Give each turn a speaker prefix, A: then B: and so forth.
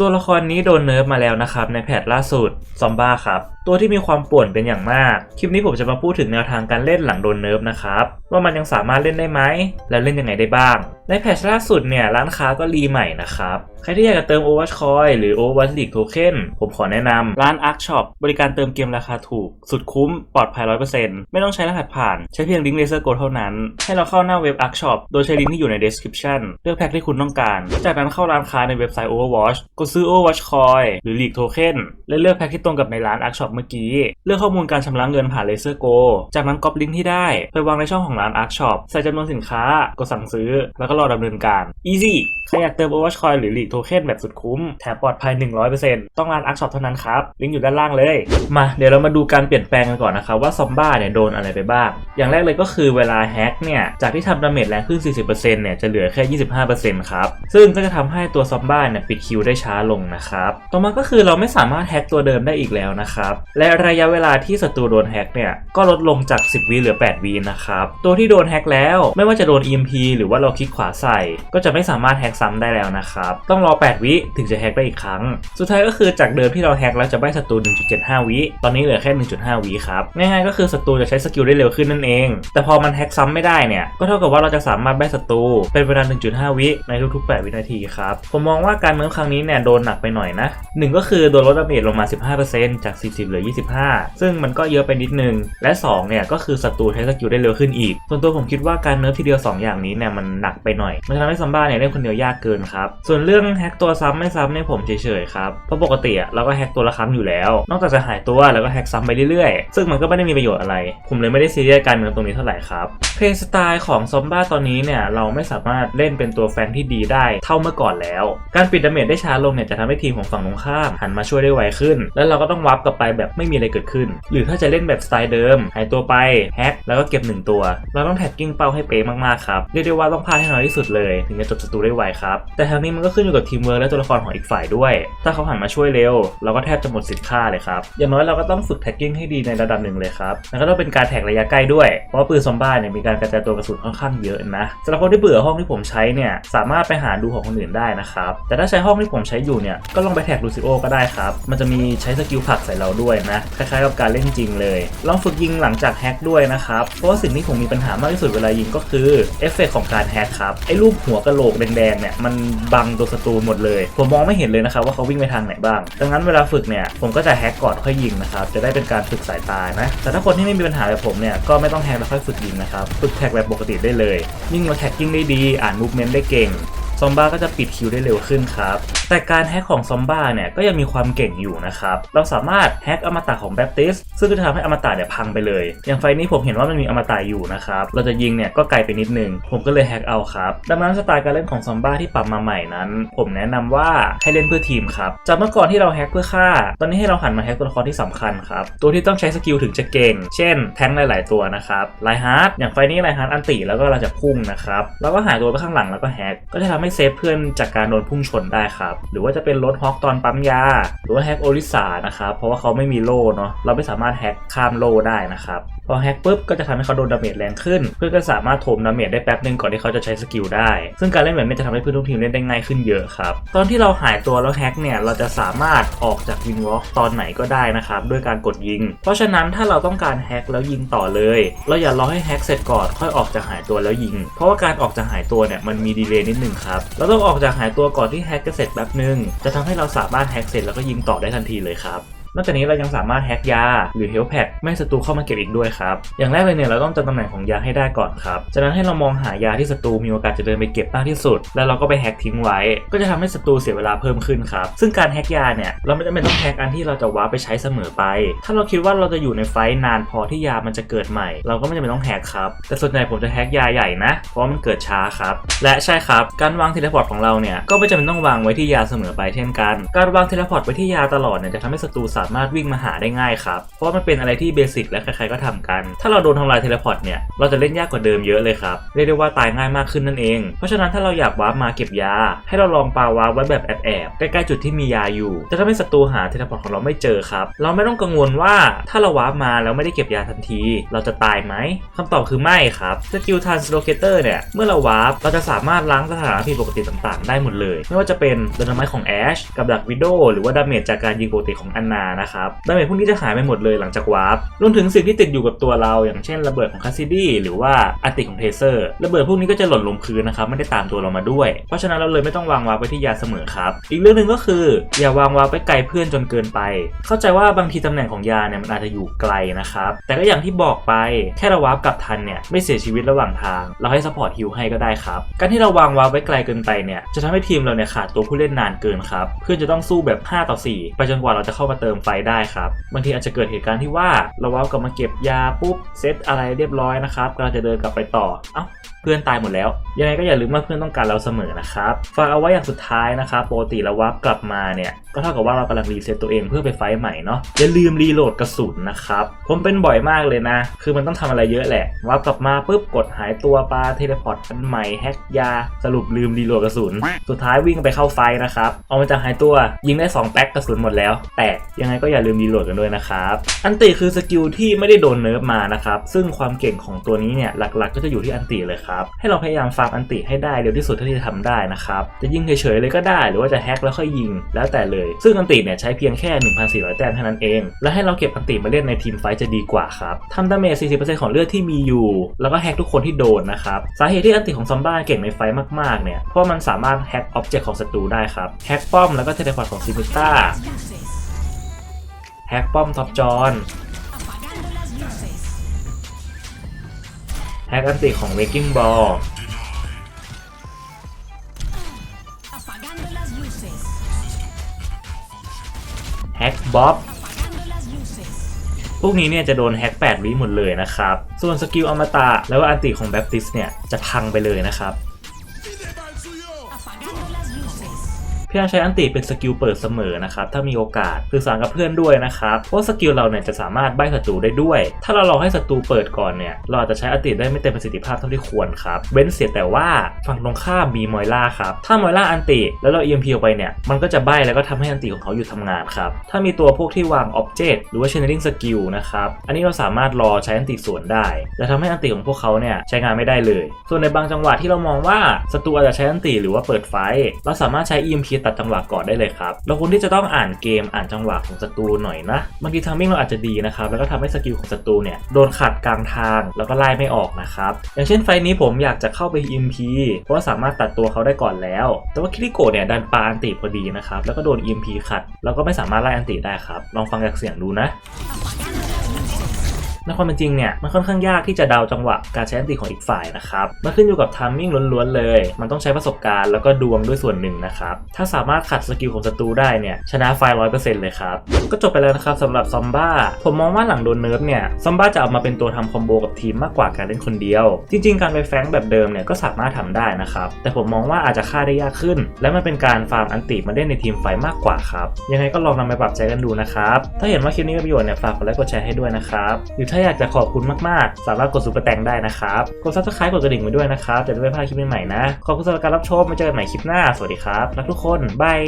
A: ตัวละครนี้โดนเนิร์ฟมาแล้วนะครับในแพทล่าสุดซอมบ้าครับ ตัวที่มีความป่วนเป็นอย่างมาก คลิปนี้ผมจะมาพูดถึงแนวทางการเล่นหลังโดนเนิร์ฟนะครับ ว่ามันยังสามารถเล่นได้ไหม แล้วเล่นยังไงได้บ้าง ในแพทล่าสุดเนี่ย ร้านค้าก็รีใหม่นะครับ ใครที่อยากจะเติม Overwatch Coin หรือ Overwatch League Token ผมขอแนะนำร้าน Arc Shop บริการเติมเกมราคาถูก สุดคุ้มปลอดภัย 100%ไม่ต้องใช้รหัสผ่าน ใช้เพียงลิงก์ Laser Go เท่านั้น ให้เราเข้าหน้าเว็บ Arc Shop โดยใช้ลิงก์ที่อยู่ใน description เลือกแพ็คที่คุณต้องการ จากนั้นเข้าร้านค้าในเว็บไซต์ Overwatch กดซื้อ Overwatch Coin หรือ League Token และเลือกแพ็คที่ตรงกับในร้าน Arc Shop เมื่อกี้ เลือกข้อมูลการชำระเงินผ่าน Laser Go จากนั้นก๊อปลิงก์ที่ได้ไปวางในช่องของร้าน Arc Shop ใส่จำนวนสินค้ากดสั่งซื้อ แล้วก็รอดำเนินการ easy ใครอยากเติม Overwatch Coin หรือ League Token แบบสุดคุ้มแถมปลอดภัย 100%ต้องร้าน Arc Shop เท่านั้นครับลิงก์อยู่ด้านล่างเลย มาเดี๋ยวเรามาดูการเปลี่ยนแปลงกันก่อนนะครับว่าซอมบ้าเนี่ยโดนอะไรไปบ้างอย่างแรกเลยก็คือเวลาแฮกเนี่ยจากที่ทำดาเมจแรงขึ้น 40%เนี่ยจะเหลือแค่ 25%ครับซึ่งก็จะทำให้ตัวซอมบ้าเนี่ยปิดคิวได้ช้าลงนะครับ ต่อมาก็คือเราไม่สามารถแฮกตัวเดิมได้อีกแล้วนะครับ และระยะเวลาที่ศัตรูโดนแฮกเนี่ยก็ลดลงจาก 10วิเหลือ 8วินะครับ ตัวที่โดนแฮกแล้วไม่ว่าจะโดน EMP หรือว่าเราคลิกขวาใส่ ก็จะไม่สามารถแฮกซ้ำได้แล้วนะครับ ต้องรอ 8 วิถึงจะแฮกได้อีกครั้ง สุดท้ายก็คือจากเดิมที่เราแฮกแล้วจะใบ้ศัตรู 1.75 วิ ตอนนี้เหลือแค่ 1.5 วิครับ ง่ายๆก็คือศัตรูจะใช้สกิลได้เร็วขึ้นนั่นเอง แต่พอมันแฮกซ้ำไม่ได้เนี่ย ก็เท่ากับว่าเราจะสามารถใบ้ศัตรูเป็นเวลา 1.5 วิในทุกๆ 8 วินาทีครับ ผมมองว่าการเมืองครั้งนี้เนี่ยโดนหนักไปหน่อยนะหนึ่งก็คือโดนลดดาเมจลงมา 15%จาก 40 เหลือ 25 ซึ่งมันก็เยอะไปนิดนึง และ 2 เนี่ยก็คือศัตรูใช้สกิลได้เร็วขึ้นอีก ส่วนตัวผมคิดว่าการเนิร์ฟทีเดียว 2 อย่างนี้เนี่ยมันหนักไปหน่อย มันจะทำให้ซัมบ้าเนี่ยเล่นคนเดียวยากเกินครับ ส่วนเรื่องแฮกตัวซ้ำไม่ซ้ำเนี่ยผมเฉยๆครับ เพราะปกติอะเราก็แฮกตัวละครั้งอยู่แล้ว นอกจากจะหายตัวแล้วก็แฮกซ้ำไปเรื่อยๆ ซึ่งมันก็ไม่ได้มีประโยชน์อะไร ผมเลยไม่ได้ซีเรียสการเมืองตรงนี้เท่าไหร่ครับเพลย์สไตล์ของซอมบ้าตอนนี้เนี่ยเราไม่สามารถเล่นเป็นตัวแฟงที่ดีได้เท่าเมื่อก่อนแล้ว การปิดดาเมจได้ช้าลงเนี่ยจะทำให้ทีมของฝั่งตรงข้ามหันมาช่วยได้ไวขึ้น แล้วเราก็ต้องวับกลับไปแบบไม่มีอะไรเกิดขึ้น หรือถ้าจะเล่นแบบสไตล์เดิม หายตัวไปแฮกแล้วก็เก็บหนึ่งตัว เราต้องแท็กกิ้งเป้าให้เป๊ะมากๆครับเรียกได้ว่าต้องพลาดให้น้อยที่สุดเลย ถึงจะจบศัตรูได้ไวครับแต่ทั้งนี้มันก็ขึ้นอยู่กับทีมเวิร์กและตัวละครของอีกฝ่ายด้วย ถ้าเขาหันมาช่วยเร็ว เราก็แทบจะหมดสิทธิ์ค่าเลยครับอย่างน้อยเราก็ต้องฝึกแท็กกิ้งให้ดีในระดับหนึ่งเลยครับแล้วก็ต้องเป็นการแท็กระยะใกล้ด้วยเพราะปืนซอมบ้าเนี่ยมีการกระจายตัวกระสุนค่อนข้างเยอะนะสำหรับคนที่เบื่อห้องที่ผมใช้เนี่ยสามารถไปหาดูของคนอื่นได้นะครับแต่ถ้าใช้ห้องที่ผมใช้อยู่เนี่ย ก็ลองไปแท็กลูซิโอก็ได้ครับ มันจะมีใช้สกิลผักใส่เราด้วยนะ คล้ายๆกับการเล่นจริงเลย ลองฝึกยิงหลังจากแฮกด้วยนะครับ เพราะว่าสิ่งที่ผมมีปัญหามากที่สุดเวลายิงก็คือเอฟเฟกของการแฮกครับ ไอ้รูปหัวกะโหลกแดงๆเนี่ยมันบังตัวศัตรูหมดเลย ผมมองไม่เห็นเลยนะครับว่าเขาวิ่งไปทางไหนบ้าง ดังนั้นเวลาฝึกเนี่ยผมก็จะแฮกก่อนค่อยยิงนะครับ จะได้เป็นการฝึกสายตานะ แต่ถ้าคนที่ไม่มีปัญหาแบบผมเนี่ยก็ไม่ต้องแฮกแล้วค่อยฝึกยิงนะครับ ฝึกแท็กแบบปกติได้เลย ยิ่งเราแท็กกิ้งได้ดี อ่านมูฟเมนต์ได้เก่ง ซอมบ้าก็จะปิดคิวได้เร็วขึ้นครับแต่การแฮกของซอมบ้าเนี่ยก็ยังมีความเก่งอยู่นะครับ เราสามารถแฮกอมตะของแบปติสซึ่งจะทำให้อมตะเนี่ยพังไปเลย อย่างไฟนี้ผมเห็นว่ามันมีอมตะอยู่นะครับ เราจะยิงเนี่ยก็ไกลไปนิดนึง ผมก็เลยแฮกเอาครับ ดังนั้นสไตล์การเล่นของซอมบ้าที่ปรับมาใหม่นั้น ผมแนะนำว่าให้เล่นเพื่อทีมครับ จากเมื่อก่อนที่เราแฮกเพื่อฆ่า ตอนนี้ให้เราหันมาแฮกตัวละครที่สำคัญครับ ตัวที่ต้องใช้สกิลถึงจะเก่ง เช่น แทงหลาย ๆ ตัวนะครับไลฮาร์ดอย่างไฟนี้ไลฮาร์ดอันติแล้วก็เราจะพุ่งนะครับ แล้วก็หายตัวไปข้างหลังแล้วก็แฮกก็จะทำให้เซฟเพื่อนจากการโดนพุ่งชนได้ครับหรือว่าจะเป็นรถฮอกตอนปั๊มยา หรือว่าแฮกโอริสานะครับ เพราะว่าเขาไม่มีโล่เนาะเราไม่สามารถแฮกข้ามโล่ได้นะครับ พอแฮกปุ๊บก็จะทำให้เขาโดนดาเมจแรงขึ้น เพื่อนก็สามารถโถมดาเมจได้แป๊บนึงก่อนที่เขาจะใช้สกิลได้ ซึ่งการเล่นแบบนี้จะทำให้เพื่อนทุกทีมเล่นได้ง่ายขึ้นเยอะครับ ตอนที่เราหายตัวแล้วแฮกเนี่ยเราจะสามารถออกจากวินวอล์กตอนไหนก็ได้นะครับด้วยการกดยิง เพราะฉะนั้นถ้าเราต้องการแฮกแล้วยิงต่อเลย เราอย่ารอให้แฮกเสร็จก่อนค่อยออกจากหายตัวแล้วยิง เพราะว่าการออกจากหายตัวเนี่ยมันมีดีเลย์นิดหนึ่งครับเราต้องออกจากหายตัวก่อนที่แฮกจะเสร็จแป๊บนึง จะทำให้เราสามารถแฮ็กเสร็จแล้วก็ยิงต่อได้ทันทีเลยครับ นอกจากนี้เรายังสามารถแฮกยา หรือเฮลแพดไม่ให้ศัตรูเข้ามาเก็บอีกด้วยครับ อย่างแรกเลยเนี่ยเราต้องจำตำแหน่งของยาให้ได้ก่อนครับ จากนั้นให้เรามองหายาที่ศัตรูมีโอกาสจะเดินไปเก็บมากที่สุด แล้วเราก็ไปแฮกทิ้งไว้ ก็จะทำให้ศัตรูเสียเวลาเพิ่มขึ้นครับ ซึ่งการแฮกยาเนี่ยเราไม่จำเป็นต้องแฮกอันที่เราจะว้าไปใช้เสมอไป ถ้าเราคิดว่าเราจะอยู่ในไฟนานพอที่ยามันจะเกิดใหม่ เราก็ไม่จำเป็นต้องแฮกครับ แต่ส่วนใหญ่ผมจะแฮกยาใหญ่นะ เพราะมันเกิดช้าครับ และใช่ครับ การวางเทเลพอร์ตของเราเนี่ย ก็ไม่จำเป็นต้องวางไว้ที่ยาเสมอไปเช่นกัน การวางเทเลพอร์ตไว้ที่ยาตลอดเนี่ยจะทำให้ศัตรูสาามารถวิ่งมาหาได้ง่ายครับ เพราะว่ามันเป็นอะไรที่เบสิกและใครๆก็ทำกัน ถ้าเราโดนทำลายเทเลพอร์ตเนี่ย เราจะเล่นยากกว่าเดิมเยอะเลยครับ เรียกได้ว่าตายง่ายมากขึ้นนั่นเอง เพราะฉะนั้นถ้าเราอยากวาร์ปมาเก็บยา ให้เราลองปาวาร์ปไว้แบบแอบๆ ใกล้ๆจุดที่มียาอยู่ จะทำให้ศัตรูหาเทเลพอร์ตของเราไม่เจอครับ เราไม่ต้องกังวลว่าถ้าเราวาร์ปมาแล้วไม่ได้เก็บยาทันที เราจะตายไหมคำตอบคือไม่ครับสกิลทันสโลเกเตอร์เนี่ย เมื่อเราวาร์ปเราจะสามารถล้างสถานะผิดปกติต่างๆ ได้หมดเลย ไม่ว่าจะเป็นดนไมของแอชกับดักวิดโดหรือว่าดาเมจจากการยิงปกติของอันนานะครับดาเมจพวกนี้จะหายไปหมดเลยหลังจากวาร์ปรวมถึงสิ่งที่ติดอยู่กับตัวเรา อย่างเช่นระเบิดของคาซิดี้หรือว่าอัติของเทเซอร์ระเบิดพวกนี้ก็จะหล่นลงพื้นนะครับไม่ได้ตามตัวเรามาด้วย เพราะฉะนั้นเราเลยไม่ต้องวางวาร์ปไว้ที่ยาเสมอครับ อีกเรื่องหนึ่งก็คือ อย่าวางวาร์ปไปไกลเพื่อนจนเกินไป เข้าใจว่าบางทีตำแหน่งของยาเนี่ยมันอาจจะอยู่ไกลนะครับแต่ก็อย่างที่บอกไปแค่เราวาร์ปกลับทันเนี่ยไม่เสียชีวิตระหว่างทาง เราให้ซัพพอร์ตฮิลให้ก็ได้ครับการที่เราวางวาร์ปไว้ไกลเกินไปเนี่ยจะทำให้ทีมเราเนี่ยขาดตัวผู้เล่นนานเกินครับเพื่อนจะต้องสู้แบบ 5 ต่อ 4 ไปจนกว่าเราจะเข้ามาเติมไฟได้ครับ บางทีอาจจะเกิดเหตุการณ์ที่ว่าเราวากลับมาเก็บยาปุ๊บเซตอะไรเรียบร้อยนะครับกำลังจะเดินกลับไปต่อ เอ้า พื่อนตายหมดแล้ว ยังไงก็อย่าลืมว่าเพื่อนต้องการเราเสมอนะครับ ฝากเอาไว้อย่างสุดท้ายนะครับ ปกติเราวับกลับมาเนี่ย ก็เท่ากับว่าเรากำลังรีเซ็ตตัวเองเพื่อไปไฟใหม่เนาะ อย่าลืมรีโหลดกระสุนนะครับ ผมเป็นบ่อยมากเลยนะ คือมันต้องทำอะไรเยอะแหละ วับกลับมาปุ๊บกดหายตัวปลาเทเลพอร์ตอันใหม่แฮกยา สรุปลืมรีโหลดกระสุน สุดท้ายวิ่งไปเข้าไฟนะครับ เอามาจากหายตัว ยิงได้ 2 แป๊กกระสุนหมดแล้ว แตกยังไงก็อย่าลืมรีโหลดกันด้วยนะครับ อันติคือสกิลที่ไม่ได้โดนเนิร์ฟมานะครับ ซึ่งความเก่งของตัวนี้เนี่ยหลักๆ ก็จะอยู่ที่อันติเลยครับให้เราพยายามฟาร์มอันติให้ได้เร็วที่สุดเท่าที่จะทำได้นะครับ จะยิงเฉยๆเลยก็ได้ หรือว่าจะแฮกแล้วค่อยยิงแล้วแต่เลย ซึ่งอันติเนี่ยใช้เพียงแค่ 1,400 แต้มเท่านั้นเอง และให้เราเก็บอันติมาเล่นในทีมไฟจะดีกว่าครับทำดาเมจ 40%ของเลือดที่มีอยู่ แล้วก็แฮกทุกคนที่โดนนะครับ สาเหตุที่อันติของซอมบ้าเก่งในไฟมากๆเนี่ย เพราะมันสามารถแฮกอ็อบเจกต์ของศัตรูได้ครับ แฮกป้อมแล้วก็เทเลพอร์ตของซิมิต้า แฮกป้อมท็อปจอน แอคติของเวกิ้งบอลแฮกบ๊อบพวกนี้เนี่ยจะโดนแฮก8วิหมดเลยนะครับ ส่วนสกิลอมตะแล้วก็อันติของแบปติสเนี่ยจะพังไปเลยนะครับ พี่อาใช้อันติเป็นสกิลเปิดเสมอนะครับถ้ามีโอกาสสื่อสารกับเพื่อนด้วยนะครับเพราะสกิลเราเนี่ยจะสามารถใบ้ศัตรูได้ด้วย ถ้าเรารอให้ศัตรูเปิดก่อนเนี่ยเราอาจจะใช้อันติได้ไม่เต็มประสิทธิภาพเท่าที่ควรครับเว้นเสียแต่ว่าฝั่งตรงข้ามมีมอยล่าครับถ้ามอยล่าอันติแล้วเรา EMP ออกไปเนี่ยมันก็จะใบ้แล้วก็ทำให้อันติของเขาหยุดทำงานครับถ้ามีตัวพวกที่วางอ็อบเจกต์หรือว่า channeling skill นะครับอันนี้เราสามารถรอใช้อันติสวนได้จะทำให้อันติของพวกเขาเนี่ยใช้งานไม่ได้เลย ส่วนในบางจังหวะที่เรามองว่าศัตรูอาจจะใช้อันติหรือว่าเปิดไฟ เราสามารถใช้ EMP ตัดจังหวะก่อนได้เลยครับเราควรที่จะต้องอ่านเกมอ่านจังหวะของศัตรูหน่อยนะบางทีทามมิ่งเราอาจจะดีนะครับแล้วก็ทำให้สกิลของศัตรูเนี่ยโดนขัดกลางทางแล้วก็ไล่ไม่ออกนะครับอย่างเช่นไฟนี้ผมอยากจะเข้าไป EMP เพราะว่าสามารถตัดตัวเขาได้ก่อนแล้ว แต่ว่าคิริโกะเนี่ยดันปาอันติพอดีนะครับแล้วก็โดน EMP ขัด แล้วก็ไม่สามารถไล่อันติได้ครับลองฟังจากเสียงดูนะ ในความเป็นจริงเนี่ยมันค่อนข้างยากที่จะเดาจังหวะการใช้อันติของอีกฝ่ายนะครับมันขึ้นอยู่กับทามมิ่งล้วนๆเลย มันต้องใช้ประสบการณ์แล้วก็ดวงด้วยส่วนหนึ่งนะครับถ้าสามารถขัดสกิลของศัตรูได้เนี่ยชนะไฟร้อยเปอร์เซ็นต์เลยครับก็จบไปแล้วนะครับสำหรับซอมบ้าผมมองว่าหลังโดนเนิร์ฟเนี่ยซอมบ้าจะเอามาเป็นตัวทำคอมโบกับทีมมากกว่าการเล่นคนเดียว จริง ๆ การไปแฟงแบบเดิมเนี่ยก็สามารถทำได้นะครับแต่ผมมองว่าอาจจะฆ่าได้ยากขึ้น และมันเป็นการฟาร์มอันติมาเล่นในทีมไฟมากกว่าครับยังไงก็ลองนำไปปรับใช้กันดูนะครับถ้าเห็นว่าคลิปนี้มีประโยชน์เนี่ยฝากกดไลค์กดแชร์ให้ด้วยนะครับหรือถ้าอยากจะขอบคุณมากๆ สามารถกดซุปเปอร์แตงได้นะครับ กดซับสไครต์กดกระดิ่งไว้ด้วยนะครับ จะได้ไม่พลาดคลิปใหม่ๆนะ ขอบคุณสำหรับการรับชมมาเจอกันใหม่คลิปหน้า สวัสดีครับ รักทุกคน บาย